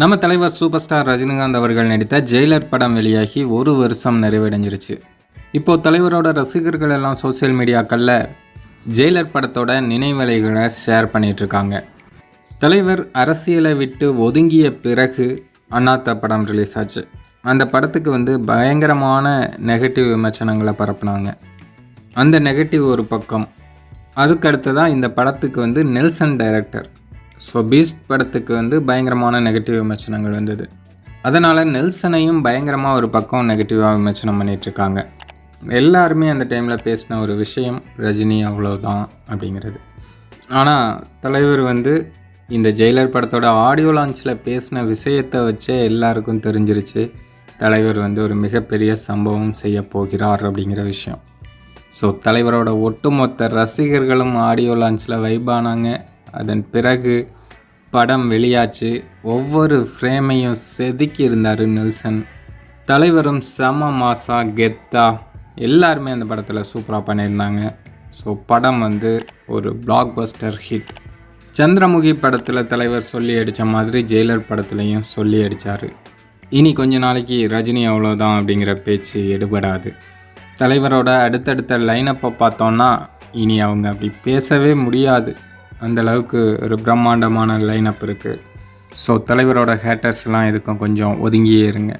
நம்ம தலைவர் super star Rajinikanth அவர்கள் நடித்த ஜெயிலர் படம் வெளியாகி ஒரு வருஷம் நிறைவடைஞ்சிருச்சு. இப்போ தலைவரோட ரசிகர்கள் எல்லாம் சோஷியல் மீடியாக்களில் ஜெயிலர் படத்தோட நினைவலைகளை ஷேர் பண்ணிட்டு இருக்காங்க தலைவர் அரசியலை விட்டு ஒதுங்கிய பிறகு அண்ணாத்த படம் ரிலீஸ் ஆச்சு. அந்த படத்துக்கு வந்து பயங்கரமான நெகட்டிவ் விமர்சனங்களை பரப்புனாங்க. அந்த நெகட்டிவ் ஒரு பக்கம். அதுக்கடுத்து தான் இந்த படத்துக்கு வந்து நெல்சன் டைரக்டர் ஸோ பீஸ்ட் படத்துக்கு வந்து பயங்கரமான நெகட்டிவ் விமர்சனங்கள் வந்தது. அதனால் நெல்சனையும் பயங்கரமாக ஒரு பக்கம் நெகட்டிவாக விமர்சனம் பண்ணிகிட்ருக்காங்க எல்லாருமே அந்த டைமில் பேசின ஒரு விஷயம் ரஜினி அவ்வளோதான் அப்படிங்கிறது. ஆனால் தலைவர் வந்து இந்த ஜெயிலர் படத்தோட ஆடியோ லான்ச்சில் பேசின விஷயத்தை வச்சே எல்லாருக்கும் தெரிஞ்சிருச்சு. தலைவர் வந்து ஒரு மிகப்பெரிய சம்பவம் செய்ய போகிறார் அப்படிங்கிற விஷயம். ஸோ தலைவரோட ஒட்டுமொத்த ரசிகர்களும் ஆடியோ லான்ச்சில் வைபானாங்க அதன் பிறகு படம் வெளியாச்சு. ஒவ்வொரு ஃப்ரேமையும் செதுக்கி இருந்தார் நெல்சன். தலைவரும் செம மாசா கெத்தா. எல்லாருமே அந்த படத்தில் சூப்பராக பண்ணியிருந்தாங்க. ஸோ படம் வந்து ஒரு பிளாக் பஸ்டர் ஹிட் சந்திரமுகி படத்தில் தலைவர் சொல்லி அடித்த மாதிரி ஜெயிலர் படத்துலையும் சொல்லி அடித்தார் இனி கொஞ்ச நாளைக்கு ரஜினி அவ்வளோதான் அப்படிங்கிற பேச்சு எடுபடாது. தலைவரோட அடுத்தடுத்த லைனப்பை பார்த்தோன்னா இனி அவங்க அப்படி பேசவே முடியாது. அந்த அளவுக்கு ஒரு பிரம்மாண்டமான லைனப் இருக்குது ஸோ தலைவரோட ஹேட்டர்ஸ்லாம் இதுக்கும் கொஞ்சம் ஒதுங்கியே இருங்க.